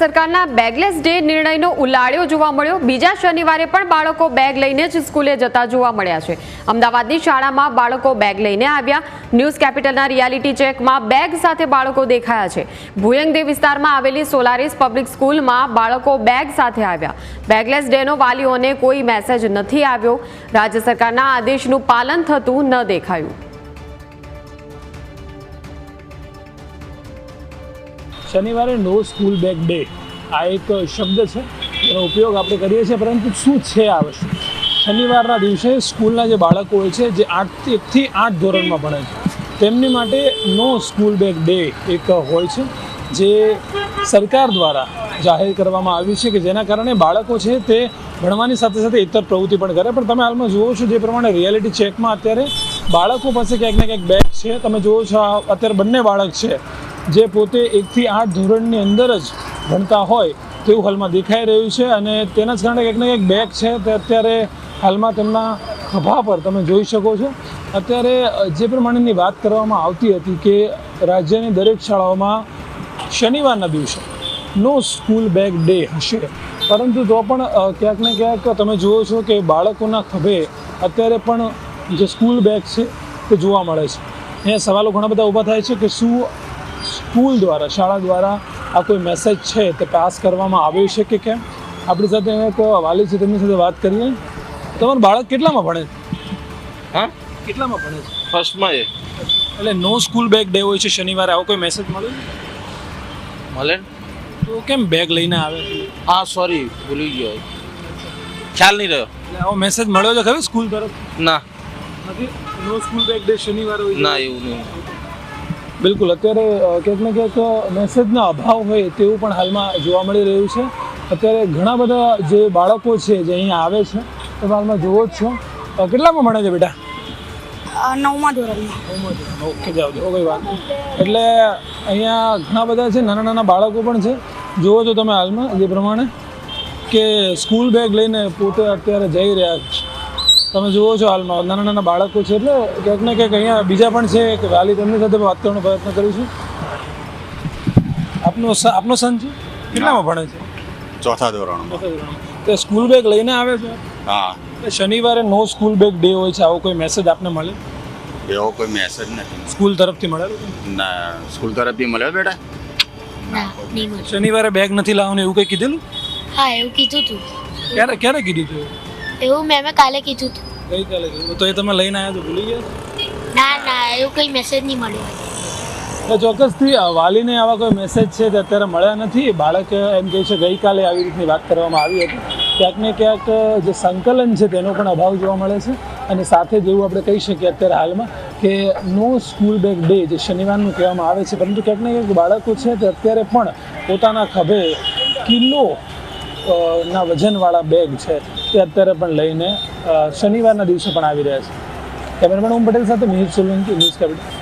સરકારના bagless day નિર્ણયનો ઉલાળ્યો જોવા મળ્યો. બીજા શનિવારે પણ બાળકો બેગ લઈને જ સ્કૂલે જતા જોવા મળ્યા છે. અમદાવાદની શાળામાં બાળકો બેગ લઈને આવ્યા. ન્યૂઝ કેપિટલના રિયાલિટી ચેકમાં બેગ સાથે બાળકો દેખાયા છે. ભુયંગદે વિસ્તારમાં આવેલી સોલારીસ પબ્લિક સ્કૂલમાં બાળકો બેગ સાથે આવ્યા. બેગલેસ ડેનો વાલીઓને કોઈ મેસેજ નથી આવ્યો. રાજ્ય સરકારના આદેશનું પાલન થતું ન દેખાયું. શનિવારે નો સ્કૂલ બેગ ડે આ એક શબ્દ છે એનો ઉપયોગ આપણે કરીએ છીએ, પરંતુ શું છે આ વસ્તુ? શનિવારના દિવસે સ્કૂલના જે બાળકો હોય છે, જે આઠથી એકથી આઠ ધોરણમાં ભણે છે, તેમની માટે નો સ્કૂલ બેગ ડે એક હોય છે, જે સરકાર દ્વારા જાહેર કરવામાં આવી છે કે જેના કારણે બાળકો છે તે ભણવાની સાથે સાથે ઇતર પ્રવૃત્તિ પણ કરે. પણ તમે હાલમાં જુઓ છો જે પ્રમાણે રિયાલિટી ચેકમાં અત્યારે બાળકો પાસે ક્યાંક ને ક્યાંક બેગ છે. તમે જુઓ છો અત્યારે બંને બાળક છે. જે પોતે એકથી આઠ ધોરણની અંદર જ ભણતા હોય તેવું હાલમાં દેખાઈ રહ્યું છે અને તેના જ કારણે કંઈક ને કંઈક બેગ છે તે અત્યારે હાલમાં તેમના ખભા પર તમે જોઈ શકો છો. અત્યારે જે પ્રમાણેની વાત કરવામાં આવતી હતી કે રાજ્યની દરેક શાળાઓમાં શનિવારના દિવસે નો સ્કૂલ બેગ ડે હશે. પરંતુ તો પણ ક્યાંક ને ક્યાંક તમે જુઓ છો કે બાળકોના ખભે અત્યારે પણ જે સ્કૂલ બેગ છે તે જોવા મળે છે. અહીંયા સવાલો ઘણા બધા ઊભા થાય છે કે શું સ્કૂલ દ્વારા શાળા દ્વારા આ કોઈ મેસેજ છે તે પાસ કરવામાં આવ્યો છે કે કેમ? આપણી સાથે એક વાલી છે તેમની સાથે વાત કરીએ. તમારું બાળક કેટલામાં ભણે છે? હા? કેટલામાં ભણે છે? ફર્સ્ટમાં એ. એટલે નો સ્કૂલ બેગ ડે હોય છે શનિવારે આવો કોઈ મેસેજ મળ્યો મળે ને? તો કેમ બેગ લઈને આવે? હા સોરી ભૂલી ગયો. ખ્યાલ નહીં રહ્યો. એટલે આવો મેસેજ મળ્યો છે ખબર સ્કૂલ તરફ ના. નથી? નો સ્કૂલ બેગ ડે શનિવારે હોય ના એવું નહીં. બિલકુલ. અત્યારે ક્યાંક ને ક્યાંક મેસેજનો અભાવ હોય તેવું પણ હાલમાં જોવા મળી રહ્યું છે. અત્યારે ઘણા બધા જે બાળકો છે જે અહીંયા આવે છે તમે હાલમાં જુઓ જ છો. કેટલામાં ભણે છે બેટા? અ, ધોરણમાં. ઓકે જાઓ કોઈ વાત એટલે અહીંયા ઘણા બધા છે નાના નાના બાળકો પણ છે. જુઓ છો તમે હાલમાં જે પ્રમાણે કે સ્કૂલ બેગ લઈને પોતે અત્યારે જઈ રહ્યા છે. તમે જુઓ છો હાલમાં. નાના નાના બાળકો છે એટલે ક્યાંક ને ક્યાંક અહીંયા બીજા પણ છે. કે વાલી તેમની સાથે વાત કરવાનો પ્રયત્ન કરીશું આપનો આપનો સન છે કેટલામાં ભણે છે? ચોથા ધોરણમાં. તે સ્કૂલ બેગ લઈને આવે છે? હા. શનિવારે નો સ્કૂલ બેગ ડે હોય છે. આવો કોઈ મેસેજ આપને મળે? એવો કોઈ મેસેજ નથી. સ્કૂલ તરફથી મળેલો ના સ્કૂલ તરફથી મળ્યો બેટા? શનિવારે બેગ નથી લાવવાનું એવું કંઈ કીધેલું? હા એવું કીધું તું. ક્યારે ક્યારે કીધું હતું એવું મેં કાલે કીધું તું ગઈકાલે કીધું? તો એ તમે લઈને આવ્યા તો ભૂલી ગયા? ના ના એવું કંઈ મેસેજ નહીં મળ્યો. ચોક્કસથી વાલીને આવા કોઈ મેસેજ છે તે અત્યારે મળ્યા નથી. બાળક એમ કહે છે ગઈકાલે આવી રીતની વાત કરવામાં આવી હતી. ક્યાંક ને ક્યાંક જે સંકલન છે તેનો પણ અભાવ જોવા મળે છે. અને સાથે જેવું આપણે કહી શકીએ અત્યારે હાલમાં કે નો સ્કૂલ બેગ ડે જે શનિવારનું કહેવામાં આવે છે. પરંતુ ક્યાંક ને ક્યાંક બાળકો છે તે અત્યારે પણ પોતાના ખભે કિલો ના વજનવાળા બેગ છે. તે અત્યારે પણ લઈને શનિવારના દિવસે પણ આવી રહ્યા છે. કેમેરામેન ઓમ પટેલ સાથે મિહિર સોલંકી, ન્યૂઝ કેપિટલ